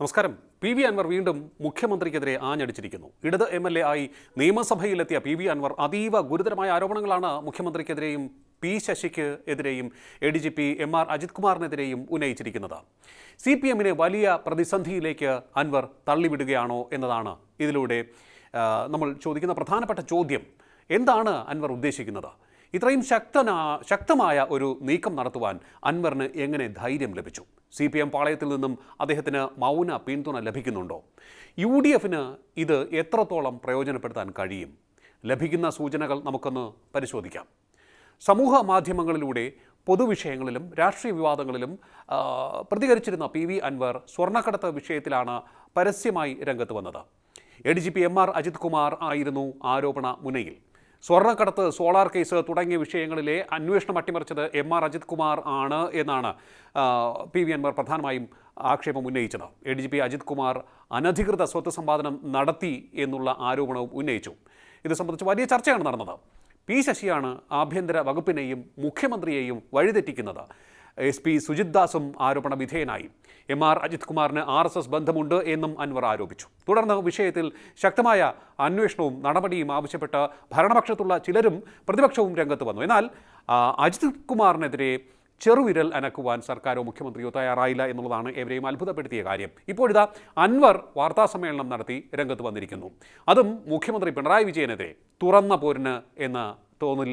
നമസ്കാരം. P V Anwar വീണ്ടും മുഖ്യമന്ത്രിക്കെതിരെ ആഞ്ഞടിച്ചിരിക്കുന്നു. ഇടത് എം എൽ എ ആയി നിയമസഭയിലെത്തിയ പി വി അൻവർ അതീവ ഗുരുതരമായ ആരോപണങ്ങളാണ് മുഖ്യമന്ത്രിക്കെതിരെയും പി ശശിക്ക് എതിരെയും A D G P M R Ajith കുമാറിനെതിരെയും ഉന്നയിച്ചിരിക്കുന്നത്. സി പി എമ്മിനെ വലിയ പ്രതിസന്ധിയിലേക്ക് അൻവർ തള്ളിവിടുകയാണോ എന്നതാണ് ഇതിലൂടെ നമ്മൾ ചോദിക്കുന്ന പ്രധാനപ്പെട്ട ചോദ്യം. എന്താണ് അൻവർ ഉദ്ദേശിക്കുന്നത്? ഇത്രയും ശക്തനാ ശക്തമായ ഒരു നീക്കം നടത്തുവാൻ അൻവറിന് എങ്ങനെ ധൈര്യം ലഭിച്ചു? സി പി എം പാളയത്തിൽ നിന്നും അദ്ദേഹത്തിന് മൗന പിന്തുണ ലഭിക്കുന്നുണ്ടോ? യു ഡി എഫിന് ഇത് എത്രത്തോളം പ്രയോജനപ്പെടുത്താൻ കഴിയും? ലഭിക്കുന്ന സൂചനകൾ നമുക്കൊന്ന് പരിശോധിക്കാം. സമൂഹ മാധ്യമങ്ങളിലൂടെ പൊതുവിഷയങ്ങളിലും രാഷ്ട്രീയ വിവാദങ്ങളിലും പ്രതികരിച്ചിരുന്ന പി വി അൻവർ സ്വർണക്കടത്ത് വിഷയത്തിലാണ് പരസ്യമായി രംഗത്ത് വന്നത്. A D G P M R Ajith Kumar ആയിരുന്നു ആരോപണ മുനയിൽ. സ്വർണക്കടത്ത് സോളാർ കേസ് തുടങ്ങിയ വിഷയങ്ങളിലെ അന്വേഷണം അട്ടിമറിച്ചത് എം ആർ അജിത് കുമാർ ആണ് എന്നാണ് പി വി അൻവർ പ്രധാനമായും ആക്ഷേപം ഉന്നയിച്ചത്. A D G P Ajith Kumar അനധികൃത സ്വത്ത് സമ്പാദനം നടത്തി എന്നുള്ള ആരോപണവും ഉന്നയിച്ചു. ഇത് സംബന്ധിച്ച് വലിയ ചർച്ചയാണ് നടന്നത്. പി ശശിയാണ് ആഭ്യന്തര വകുപ്പിനെയും മുഖ്യമന്ത്രിയെയും വഴിതെറ്റിക്കുന്നത്. എസ് പി സുജിത് ദാസും ആരോപണ വിധേയനായി. എം ആർ അജിത് കുമാറിന് ആർ എസ് എസ് ബന്ധമുണ്ട് എന്നും അൻവർ ആരോപിച്ചു. തുടർന്ന് വിഷയത്തിൽ ശക്തമായ അന്വേഷണവും നടപടിയും ആവശ്യപ്പെട്ട് ഭരണപക്ഷത്തുള്ള ചിലരും പ്രതിപക്ഷവും രംഗത്ത് വന്നു. എന്നാൽ അജിത് കുമാറിനെതിരെ ചെറുവിരൽ അനക്കുവാൻ സർക്കാരോ മുഖ്യമന്ത്രിയോ തയ്യാറായില്ല എന്നുള്ളതാണ് ഏവരെയും അത്ഭുതപ്പെടുത്തിയ കാര്യം. ഇപ്പോഴിതാ അൻവർ വാർത്താസമ്മേളനം നടത്തി രംഗത്ത് വന്നിരിക്കുന്നു. അതും മുഖ്യമന്ത്രി പിണറായി വിജയനെതിരെ തുറന്ന പോരിന് എന്ന തോന്നൽ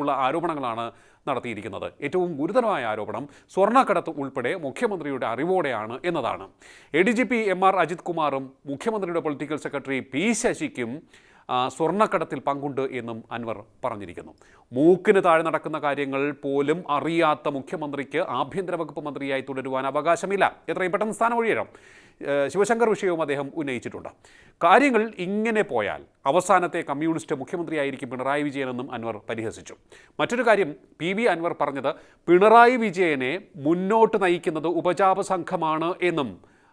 ഉള്ള ആരോപണങ്ങളാണ് നടത്തിയിരിക്കുന്നത്. ഏറ്റവും ഗുരുതരമായ ആരോപണം സ്വർണക്കടത്ത് ഉൾപ്പെടെ മുഖ്യമന്ത്രിയുടെ അറിവോടെയാണ് എന്നതാണ്. A D G P M R Ajith കുമാറും മുഖ്യമന്ത്രിയുടെ പൊളിറ്റിക്കൽ സെക്രട്ടറി പി ശശിക്കും സ്വർണക്കടത്തിൽ പങ്കുണ്ട് എന്നും അൻവർ പറഞ്ഞിരിക്കുന്നു. മൂക്കിന് താഴെ നടക്കുന്ന കാര്യങ്ങൾ പോലും അറിയാത്ത മുഖ്യമന്ത്രിക്ക് ആഭ്യന്തര വകുപ്പ് മന്ത്രിയായി തുടരുവാൻ അവകാശമില്ല. എത്രയും പെട്ടെന്ന് സ്ഥാനം ഒഴിയണം. ശിവശങ്കർ വിഷയവും അദ്ദേഹം ഉന്നയിച്ചിട്ടുണ്ട്. കാര്യങ്ങൾ ഇങ്ങനെ പോയാൽ അവസാനത്തെ കമ്മ്യൂണിസ്റ്റ് മുഖ്യമന്ത്രിയായിരിക്കും പിണറായി വിജയനെന്നും അൻവർ പരിഹസിച്ചു. മറ്റൊരു കാര്യം പി വി അൻവർ പറഞ്ഞത് പിണറായി വിജയനെ മുന്നോട്ട് നയിക്കുന്നത് ഉപജാപ സംഘമാണ് എന്നും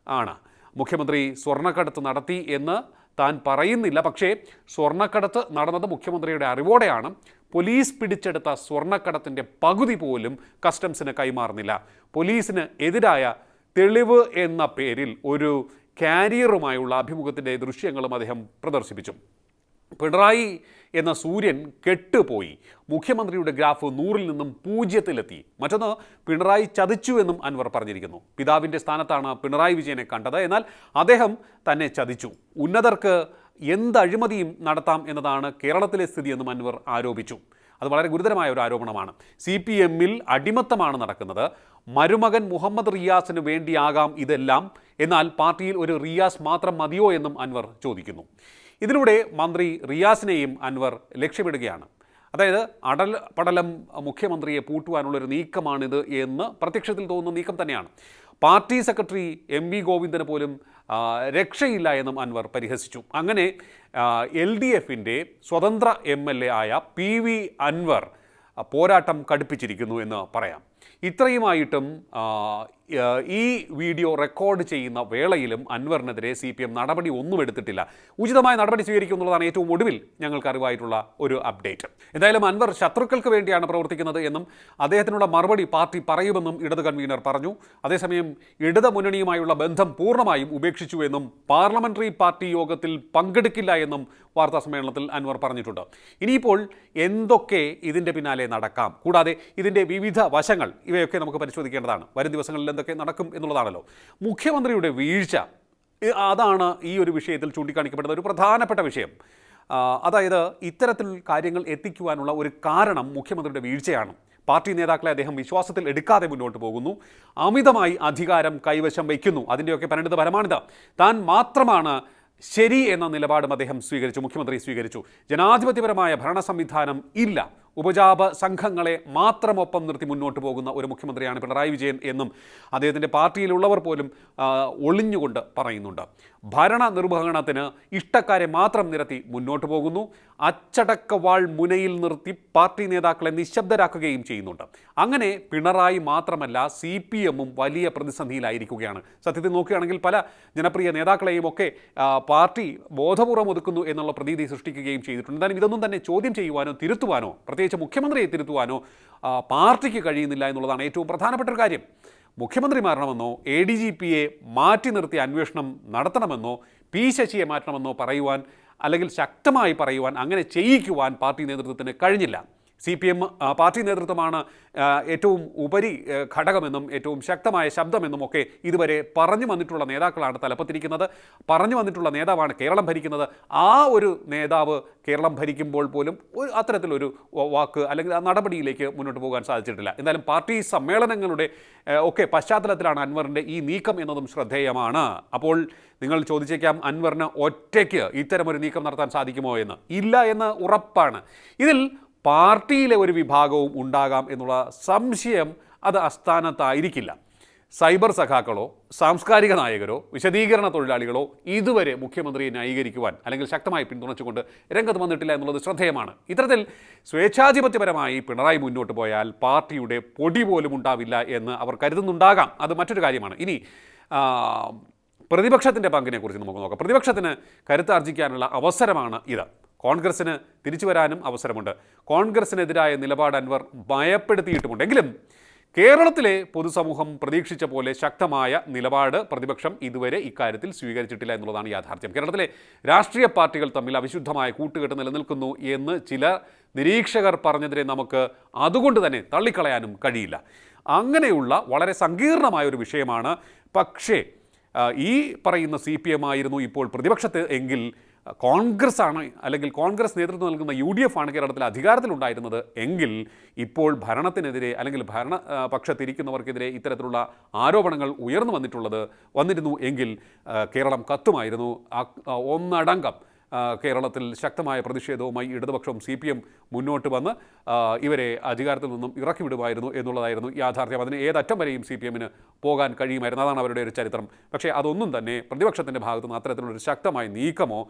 ആണ്. മുഖ്യമന്ത്രി സ്വർണക്കടത്ത് നടത്തി എന്ന് താൻ പറയുന്നില്ല. പക്ഷേ സ്വർണക്കടത്ത് നടന്നത് മുഖ്യമന്ത്രിയുടെ അറിവോടെയാണ്. പോലീസ് പിടിച്ചെടുത്ത സ്വർണക്കടത്തിന്റെ പകുതി പോലും കസ്റ്റംസിന് കൈമാറുന്നില്ല. പോലീസിന് എതിരായ തെളിവ് എന്ന പേരിൽ ഒരു കാരിയറുമായുള്ള അഭിമുഖത്തിന്റെ ദൃശ്യങ്ങളും അദ്ദേഹം പ്രദർശിപ്പിച്ചു. പിണറായി എന്ന സൂര്യൻ കെട്ടുപോയി. മുഖ്യമന്ത്രിയുടെ ഗ്രാഫ് നൂറിൽ നിന്നും പൂജ്യത്തിലെത്തി. മറ്റൊന്ന് പിണറായി ചതിച്ചു എന്നും അൻവർ പറഞ്ഞിരിക്കുന്നു. പിതാവിന്റെ സ്ഥാനത്താണ് പിണറായി വിജയനെ കണ്ടത്. എന്നാൽ അദ്ദേഹം തന്നെ ചതിച്ചു. ഉന്നതർക്ക് എന്ത് അഴിമതിയും നടത്താം എന്നതാണ് കേരളത്തിലെ സ്ഥിതി എന്നും അൻവർ ആരോപിച്ചു. അത് വളരെ ഗുരുതരമായ ഒരു ആരോപണമാണ്. സി പി എമ്മിൽ അടിമത്തമാണ് നടക്കുന്നത്. മരുമകൻ മുഹമ്മദ് റിയാസിന് വേണ്ടിയാകാം ഇതെല്ലാം. എന്നാൽ പാർട്ടിയിൽ ഒരു റിയാസ് മാത്രം മതിയോ എന്നും അൻവർ ചോദിക്കുന്നു. ഇതിലൂടെ മന്ത്രി റിയാസിനെയും അൻവർ ലക്ഷ്യമിടുകയാണ്. അതായത് അടൽ പടലം മുഖ്യമന്ത്രിയെ പൂട്ടുവാനുള്ളൊരു നീക്കമാണിത് എന്ന് പ്രത്യക്ഷത്തിൽ തോന്നുന്ന നീക്കം തന്നെയാണ്. പാർട്ടി സെക്രട്ടറി എം വി ഗോവിന്ദന് പോലും രക്ഷയില്ല എന്നും അൻവർ പരിഹസിച്ചു. അങ്ങനെ എൽ ഡി എഫിന്റെ സ്വതന്ത്ര എം എൽ എ ആയ പി വി അൻവർ പോരാട്ടം കടുപ്പിച്ചിരിക്കുന്നു എന്ന് പറയാം. ഇത്രയുമായിട്ടും ഈ വീഡിയോ റെക്കോർഡ് ചെയ്യുന്ന വേളയിലും അൻവറിനെതിരെ സി പി എം നടപടി ഒന്നും എടുത്തിട്ടില്ല. ഉചിതമായ നടപടി സ്വീകരിക്കും എന്നുള്ളതാണ് ഏറ്റവും ഒടുവിൽ ഞങ്ങൾക്ക് അറിവായിട്ടുള്ള ഒരു അപ്ഡേറ്റ്. എന്തായാലും അൻവർ ശത്രുക്കൾക്ക് വേണ്ടിയാണ് പ്രവർത്തിക്കുന്നത് എന്നും അദ്ദേഹത്തിനുള്ള മറുപടി പാർട്ടി പറയുമെന്നും ഇടത് കൺവീനർ പറഞ്ഞു. അതേസമയം ഇടത് മുന്നണിയുമായുള്ള ബന്ധം പൂർണമായും ഉപേക്ഷിച്ചു എന്നും പാർലമെന്ററി പാർട്ടി യോഗത്തിൽ പങ്കെടുക്കില്ല എന്നും വാർത്താ സമ്മേളനത്തിൽ അൻവർ പറഞ്ഞിട്ടുണ്ട്. ഇനിയിപ്പോൾ എന്തൊക്കെ ഇതിന്റെ പിന്നാലെ നടക്കാം? കൂടാതെ ഇതിന്റെ വിവിധ വശങ്ങൾ ഇവയൊക്കെ നമുക്ക് പരിശോധിക്കേണ്ടതാണ്. വരും ദിവസങ്ങളിൽ എന്തൊക്കെ നടക്കും എന്നുള്ളതാണല്ലോ. മുഖ്യമന്ത്രിയുടെ വീഴ്ച അതാണ് ഈ ഒരു വിഷയത്തിൽ ചൂണ്ടിക്കാണിക്കപ്പെടുന്ന ഒരു പ്രധാനപ്പെട്ട വിഷയം. അതായത് ഇത്തരത്തിൽ കാര്യങ്ങൾ എത്തിക്കുവാനുള്ള ഒരു കാരണം മുഖ്യമന്ത്രിയുടെ വീഴ്ചയാണ്. പാർട്ടി നേതാക്കളെ അദ്ദേഹം വിശ്വാസത്തിൽ എടുക്കാതെ മുന്നോട്ട് പോകുന്നു. അമിതമായി അധികാരം കൈവശം വയ്ക്കുന്നു. അതിന്റെയൊക്കെ പരിണിത ഫലമാണിത്. താൻ മാത്രമാണ് ശരി എന്ന നിലപാടും അദ്ദേഹം സ്വീകരിച്ചു മുഖ്യമന്ത്രി സ്വീകരിച്ചു. ജനാധിപത്യപരമായ ഭരണ സംവിധാനം ഇല്ല. ഉപജാപ സംഘങ്ങളെ മാത്രം ഒപ്പം നിർത്തി മുന്നോട്ട് പോകുന്ന ഒരു മുഖ്യമന്ത്രിയാണ് പിണറായി വിജയൻ എന്നും അദ്ദേഹത്തിന്റെ പാർട്ടിയിലുള്ളവർ പോലും ഒളിഞ്ഞുകൊണ്ട് പറയുന്നുണ്ട്. ഭരണ നിർവഹണത്തിന് ഇഷ്ടക്കാരെ മാത്രം നിരത്തി മുന്നോട്ട് പോകുന്നു. അച്ചടക്കവാൾ മുനയിൽ നിർത്തി പാർട്ടി നേതാക്കളെ നിശബ്ദരാക്കുകയും ചെയ്യുന്നുണ്ട്. അങ്ങനെ പിണറായി മാത്രമല്ല സി പി എമ്മും വലിയ പ്രതിസന്ധിയിലായിരിക്കുകയാണ്. സത്യത്തിൽ നോക്കുകയാണെങ്കിൽ പല ജനപ്രിയ നേതാക്കളെയും ഒക്കെ പാർട്ടി ബോധപൂർവം ഒതുക്കുന്നു എന്നുള്ള പ്രതീതി സൃഷ്ടിക്കുകയും ചെയ്തിട്ടുണ്ട്. എന്തായാലും ഇതൊന്നും തന്നെ ചോദ്യം ചെയ്യുവാനോ തിരുത്തുവാനോ പ്രത്യേകിച്ച് മുഖ്യമന്ത്രിയെ തിരുത്തുവാനോ പാർട്ടിക്ക് കഴിയുന്നില്ല എന്നുള്ളതാണ് ഏറ്റവും പ്രധാനപ്പെട്ട ഒരു കാര്യം. മുഖ്യമന്ത്രി മാറണമെന്നോ എ ഡി ജി പിയെ മാറ്റി നിർത്തി അന്വേഷണം നടത്തണമെന്നോ പി ശശിയെ മാറ്റണമെന്നോ പറയുവാൻ അല്ലെങ്കിൽ ശക്തമായി പറയുവാൻ അങ്ങനെ ചെയ്യിക്കുവാൻ പാർട്ടി നേതൃത്വത്തിന് കഴിഞ്ഞില്ല. സി പി എം പാർട്ടി നേതൃത്വമാണ് ഏറ്റവും ഉപരി ഘടകമെന്നും ഏറ്റവും ശക്തമായ ശബ്ദമെന്നും ഒക്കെ ഇതുവരെ പറഞ്ഞു വന്നിട്ടുള്ള നേതാക്കളാണ് തലപ്പത്തിരിക്കുന്നത്. പറഞ്ഞു വന്നിട്ടുള്ള നേതാവാണ് കേരളം ഭരിക്കുന്നത്. ആ ഒരു നേതാവ് കേരളം ഭരിക്കുമ്പോൾ പോലും ഒരു അത്തരത്തിലൊരു വാക്ക് അല്ലെങ്കിൽ ആ നടപടിയിലേക്ക് മുന്നോട്ട് പോകാൻ സാധിച്ചിട്ടില്ല. എന്തായാലും പാർട്ടി സമ്മേളനങ്ങളുടെ ഒക്കെ പശ്ചാത്തലത്തിലാണ് അൻവറിന്റെ ഈ നീക്കം എന്നതും ശ്രദ്ധേയമാണ്. അപ്പോൾ നിങ്ങൾ ചോദിച്ചേക്കാം അൻവറിന് ഒറ്റയ്ക്ക് ഇത്തരമൊരു നീക്കം നടത്താൻ സാധിക്കുമോ എന്ന്? ഇല്ല എന്ന് ഉറപ്പാണ്. ഇതിൽ പാർട്ടിയിലെ ഒരു വിഭാഗവും ഉണ്ടാകാം എന്നുള്ള സംശയം അത് അസ്ഥാനത്തായിരിക്കില്ല സൈബർ സഖാക്കളോ സാംസ്കാരിക നായകരോ വിശദീകരണ തൊഴിലാളികളോ ഇതുവരെ മുഖ്യമന്ത്രിയെ ന്യായീകരിക്കുവാൻ അല്ലെങ്കിൽ ശക്തമായി പിന്തുണച്ചുകൊണ്ട് രംഗത്ത് വന്നിട്ടില്ല എന്നുള്ളത് ശ്രദ്ധേയമാണ്. ഇത്തരത്തിൽ സ്വേച്ഛാധിപത്യപരമായി പിണറായി മുന്നോട്ട് പോയാൽ പാർട്ടിയുടെ പൊടി പോലും ഉണ്ടാവില്ല എന്ന് അവർ കരുതുന്നുണ്ടാകാം. അത് മറ്റൊരു കാര്യമാണ്. ഇനി പ്രതിപക്ഷത്തിന്റെ പങ്കിനെക്കുറിച്ച് നമുക്ക് നോക്കാം. പ്രതിപക്ഷത്തിന് കരുത്താർജിക്കാനുള്ള അവസരമാണ് ഇത്. കോൺഗ്രസ്സിന് തിരിച്ചു വരാനും അവസരമുണ്ട്. കോൺഗ്രസ്സിനെതിരായ നിലപാട് അൻവർ ഭയപ്പെടുത്തിയിട്ടുമുണ്ട്. എങ്കിലും കേരളത്തിലെ പൊതുസമൂഹം പ്രതീക്ഷിച്ച പോലെ ശക്തമായ നിലപാട് പ്രതിപക്ഷം ഇതുവരെ ഇക്കാര്യത്തിൽ സ്വീകരിച്ചിട്ടില്ല എന്നുള്ളതാണ് യാഥാർത്ഥ്യം. കേരളത്തിലെ രാഷ്ട്രീയ പാർട്ടികൾ തമ്മിൽ അവിശുദ്ധമായ കൂട്ടുകെട്ട് നിലനിൽക്കുന്നു എന്ന് ചില നിരീക്ഷകർ പറഞ്ഞതിനെ നമുക്ക് അതുകൊണ്ട് തന്നെ തള്ളിക്കളയാനും കഴിയില്ല. അങ്ങനെയുള്ള വളരെ സങ്കീർണമായ ഒരു വിഷയമാണ്. പക്ഷേ ഈ പറയുന്ന സി പി എം ആയിരുന്നു ഇപ്പോൾ പ്രതിപക്ഷത്ത് എങ്കിൽ കോൺഗ്രസ് ആണ് അല്ലെങ്കിൽ കോൺഗ്രസ് നേതൃത്വം നൽകുന്ന യു ഡി എഫ് ആണ് കേരളത്തിൽ അധികാരത്തിലുണ്ടായിരുന്നത് എങ്കിൽ ഇപ്പോൾ ഭരണത്തിനെതിരെ അല്ലെങ്കിൽ ഭരണ പക്ഷത്തിരിക്കുന്നവർക്കെതിരെ ഇത്തരത്തിലുള്ള ആരോപണങ്ങൾ ഉയർന്നു വന്നിട്ടുള്ളത് വന്നിരുന്നു എങ്കിൽ കേരളം കത്തുമായിരുന്നു. ഒന്നടങ്കം കേരളത്തിൽ ശക്തമായ പ്രതിഷേധവുമായി ഇടതുപക്ഷവും സി മുന്നോട്ട് വന്ന് ഇവരെ അധികാരത്തിൽ നിന്നും ഇറക്കി വിടുമായിരുന്നു എന്നുള്ളതായിരുന്നു യാഥാർത്ഥ്യം. അതിന് ഏതറ്റം വരെയും സി പി എമ്മിന് പോകാൻ കഴിയുമായിരുന്നു. അതാണ് അവരുടെ ഒരു ചരിത്രം. പക്ഷേ അതൊന്നും തന്നെ പ്രതിപക്ഷത്തിന്റെ ഭാഗത്തു നിന്ന് അത്തരത്തിലുള്ളൊരു ശക്തമായ നീക്കമോ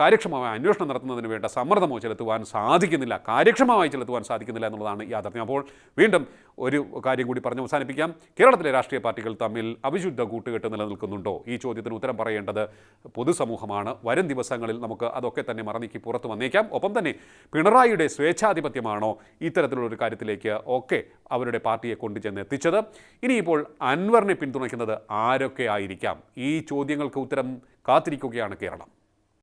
കാര്യക്ഷമമായ അന്വേഷണം നടത്തുന്നതിന് വേണ്ട സമ്മർദ്ദമോ ചെലുത്തുവാൻ സാധിക്കുന്നില്ല. കാര്യക്ഷമമായി ചെലുത്തുവാൻ സാധിക്കുന്നില്ല എന്നുള്ളതാണ് യാഥാർത്ഥ്യം. അപ്പോൾ വീണ്ടും ഒരു കാര്യം കൂടി പറഞ്ഞ് അവസാനിപ്പിക്കാം. കേരളത്തിലെ രാഷ്ട്രീയ പാർട്ടികൾ തമ്മിൽ അവിശുദ്ധ കൂട്ടുകെട്ട് നിലനിൽക്കുന്നുണ്ടോ? ഈ ചോദ്യത്തിന് ഉത്തരം പറയേണ്ടത് പൊതുസമൂഹമാണ്. വരും ദിവസങ്ങളിൽ നമുക്ക് അതൊക്കെ തന്നെ മറന്നീക്കി പുറത്തു വന്നേക്കാം. ഒപ്പം തന്നെ പിണറായിയുടെ സ്വേച്ഛാധിപത്യമാണോ ഇത്തരത്തിലുള്ളൊരു കാര്യത്തിലേക്ക് ഒക്കെ അവരുടെ പാർട്ടിയെ കൊണ്ടുചെന്ന് എത്തിച്ചത്. ഇനിയിപ്പോൾ അൻവറിനെ പിന്തുണയ്ക്കുന്നത് ആരൊക്കെ ആയിരിക്കാം? ഈ ചോദ്യങ്ങൾക്ക് ഉത്തരം കാത്തിരിക്കുകയാണ് കേരളം.